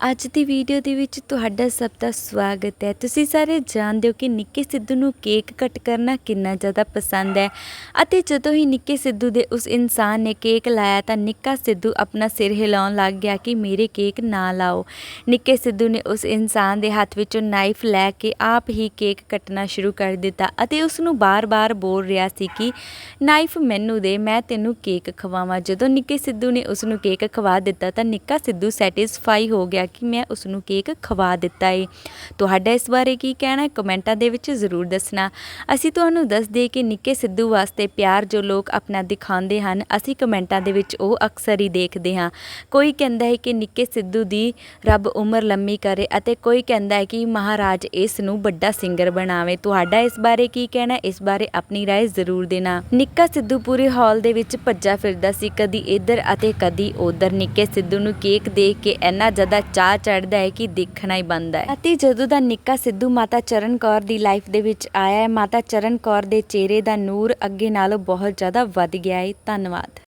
ਅੱਜ ਦੀ ਵੀਡੀਓ ਦੇ ਵਿੱਚ ਤੁਹਾਡਾ ਸਭ ਦਾ ਸਵਾਗਤ ਹੈ। ਤੁਸੀਂ ਸਾਰੇ ਜਾਣਦੇ ਹੋ ਕਿ ਨਿੱਕੇ ਸਿੱਧੂ ਨੂੰ ਕੇਕ ਕੱਟ ਕਰਨਾ ਕਿੰਨਾ ਜ਼ਿਆਦਾ ਪਸੰਦ ਹੈ। ਅਤੇ ਜਦੋਂ ਹੀ ਨਿੱਕੇ ਸਿੱਧੂ ਦੇ ਉਸ ਇਨਸਾਨ ਨੇ ਕੇਕ ਲਾਇਆ ਤਾਂ ਨਿੱਕਾ ਸਿੱਧੂ ਆਪਣਾ ਸਿਰ ਹਿਲਾਉਣ ਲੱਗ ਗਿਆ ਕਿ ਮੇਰੇ ਕੇਕ ਨਾ ਲਾਓ। ਨਿੱਕੇ ਸਿੱਧੂ ਨੇ ਉਸ ਇਨਸਾਨ ਦੇ ਹੱਥ ਵਿੱਚੋਂ ਨਾਈਫ ਲੈ ਕੇ ਆਪ ਹੀ ਕੇਕ ਕੱਟਣਾ ਸ਼ੁਰੂ ਕਰ ਦਿੱਤਾ ਅਤੇ ਉਸ ਨੂੰ ਬਾਰ-ਬਾਰ ਬੋਲ ਰਿਹਾ ਸੀ ਕਿ ਨਾਈਫ ਮੈਨੂੰ ਦੇ, ਮੈਂ ਤੈਨੂੰ ਕੇਕ ਖਵਾਵਾਂ। ਜਦੋਂ ਨਿੱਕੇ ਸਿੱਧੂ ਨੇ ਉਸ ਨੂੰ ਕੇਕ ਖਵਾ ਦਿੱਤਾ ਤਾਂ ਨਿੱਕਾ ਸਿੱਧੂ ਸੈਟੀਸਫਾਈ ਹੋ ਗਿਆ ਕਿ ਮੈਂ ਉਸ ਨੂੰ ਕੇਕ ਖਵਾ ਦਿੱਤਾ ਏ ਤੁਹਾਡਾ ਇਸ ਬਾਰੇ ਕੀ ਕਹਿਣਾ ਹੈ ਕਮੈਂਟਾਂ ਦੇ ਵਿੱਚ ਜ਼ਰੂਰ ਦੱਸਣਾ ਅਸੀਂ ਤੁਹਾਨੂੰ ਦੱਸ ਦਈਏ ਕਿ ਨਿੱਕੇ ਸਿੱਧੂ ਵਾਸਤੇ ਪਿਆਰ ਜੋ ਲੋਕ ਆਪਣਾ ਦਿਖਾਉਂਦੇ ਹਨ ਅਸੀਂ ਕਮੈਂਟਾਂ ਦੇ ਵਿੱਚ ਉਹ ਅਕਸਰ ਹੀ ਦੇਖਦੇ ਹਾਂ ਕੋਈ ਕਹਿੰਦਾ ਹੈ ਕਿ ਨਿੱਕੇ ਸਿੱਧੂ ਦੀ ਰੱਬ ਉਮਰ ਲੰਮੀ ਕਰੇ ਅਤੇ ਕੋਈ ਕਹਿੰਦਾ ਹੈ ਕਿ ਮਹਾਰਾਜ ਇਸ ਨੂੰ ਵੱਡਾ ਸਿੰਗਰ ਬਣਾਵੇ ਤੁਹਾਡਾ ਇਸ ਬਾਰੇ ਕੀ ਕਹਿਣਾ ਹੈ? ਇਸ ਬਾਰੇ ਆਪਣੀ رائے ਜ਼ਰੂਰ ਦੇਣਾ ਨਿੱਕਾ ਸਿੱਧੂ ਪੂਰੇ ਹਾਲ ਦੇ ਵਿੱਚ ਭੱਜਾ ਫਿਰਦਾ ਸੀ ਕਦੀ ਇੱਧਰ ਅਤੇ ਕਦੀ ਉੱਧਰ ਨਿੱਕੇ ਸਿੱਧੂ ਨੂੰ ਕੇਕ ਦੇਖ ਕੇ ਇੰਨਾ ਜ਼ਿਆਦਾ ਚਾਹ ਚੜਦਾ ਹੈ ਕਿ ਦੇਖਣਾ ਹੀ ਬਣਦਾ ਹੈ। ਅਤੇ ਜਦੋਂ ਦਾ ਨਿੱਕਾ ਸਿੱਧੂ ਮਾਤਾ ਚਰਨ ਕੌਰ ਦੀ ਲਾਈਫ ਦੇ ਵਿੱਚ ਆਇਆ ਹੈ, ਮਾਤਾ ਚਰਨ ਕੌਰ ਦੇ ਚਿਹਰੇ ਦਾ ਨੂਰ ਅੱਗੇ ਨਾਲੋਂ ਬਹੁਤ ਜ਼ਿਆਦਾ ਵੱਧ ਗਿਆ ਹੈ। ਧੰਨਵਾਦ।